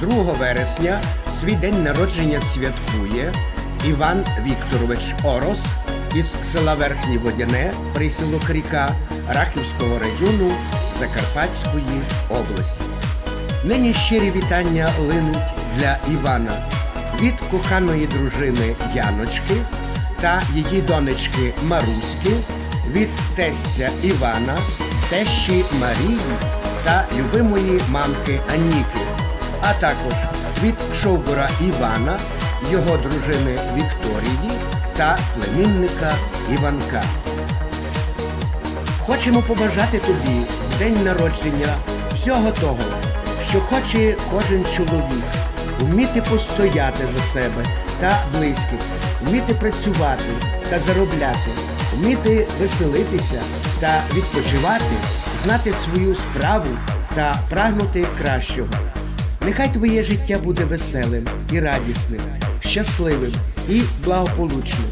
2 вересня свій день народження святкує Іван Вікторович Орос із села Верхнє Водяне, присілок ріка Рахівського району Закарпатської області. Нині щирі вітання линуть для Івана від коханої дружини Яночки та її донечки Маруськи, від тестя Івана, тещі Марії та любимої мамки Аніки, а також від шовбура Івана, його дружини Вікторії та племінника Іванка. Хочемо побажати тобі день народження всього того, що хоче кожен чоловік, вміти постояти за себе та близьких, вміти працювати та заробляти, вміти веселитися та відпочивати, знати свою справу та прагнути кращого. Нехай твоє життя буде веселим і радісним, щасливим і благополучним.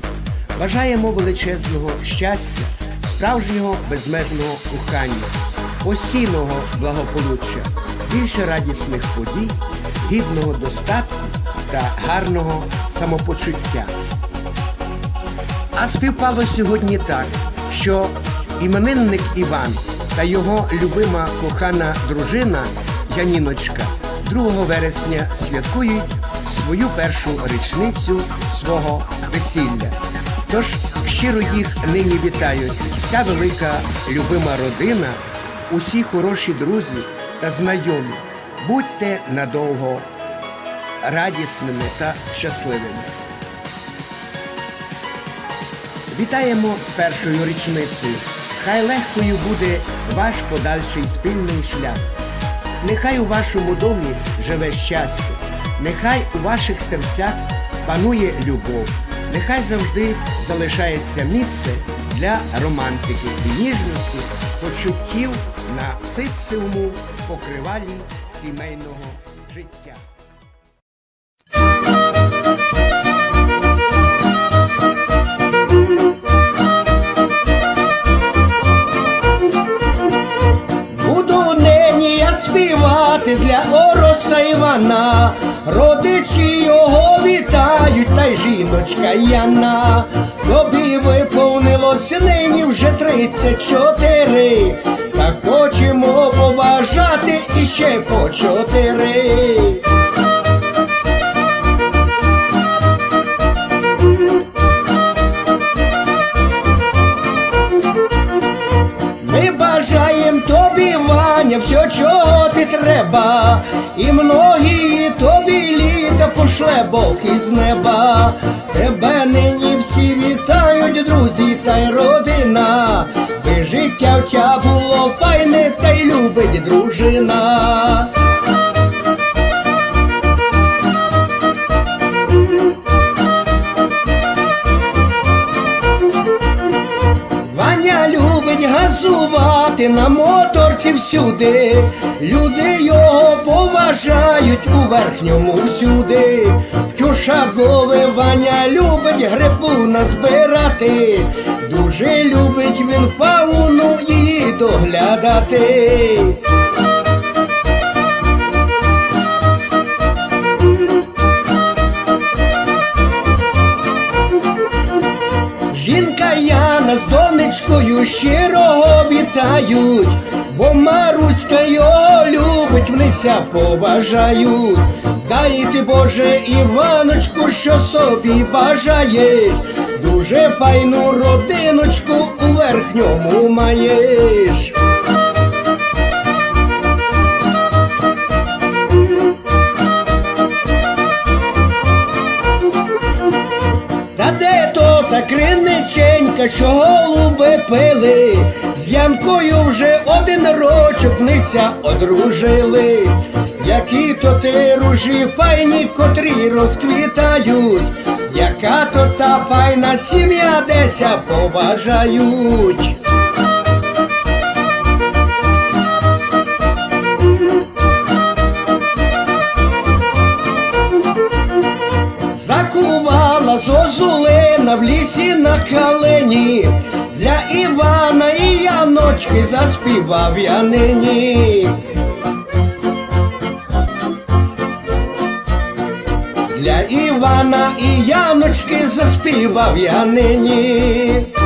Бажаємо величезного щастя, справжнього безмежного кохання, постійного благополуччя, більше радісних подій, гідного достатку та гарного самопочуття. А співпало сьогодні так, що іменинник Іван та його любима кохана дружина Яніночка 2 вересня святкують свою першу річницю свого весілля. Тож щиро їх нині вітають вся велика любима родина, усі хороші друзі та знайомі. Будьте надовго радісними та щасливими. Вітаємо з першою річницею. Хай легкою буде ваш подальший спільний шлях. Нехай у вашому домі живе щастя, нехай у ваших серцях панує любов, нехай завжди залишається місце для романтики і ніжності, почуттів на ситцевому покривалі сімейного життя. Співати для Ороса Івана, родичі його вітають, та й жіночка Яна. Тобі виповнилось нині вже тридцять чотири, та хочемо побажати іще по чотири. Ваня, все, чого ти треба, і многії тобі літа пошле Бог із неба. Тебе нині всі вітають, друзі та й родина. Би життя в тя було файне, та й любить дружина. Ваня любить газувати на моторці всюди. Люди його поважають у верхньому всюди. Тюшагове Ваня любить грибу назбирати. Дуже любить він фауну її доглядати. Жінка Яна з донечкою щирого вітають, бо Маруська його любить, внися поважають. Дай ти, Боже, Іваночку, що собі бажаєш, дуже файну родиночку у верхньому маєш. Та де то та криниченька, що голуби пили, з Янкою вже один рочок нися одружили. Які то ти ружі файні, котрі розквітають, яка то та файна сім'я деся поважають. Закувала зозулина в лісі на калині, для Івана і Яночки заспівав я нині. Для Івана і Яночки заспівав я нині.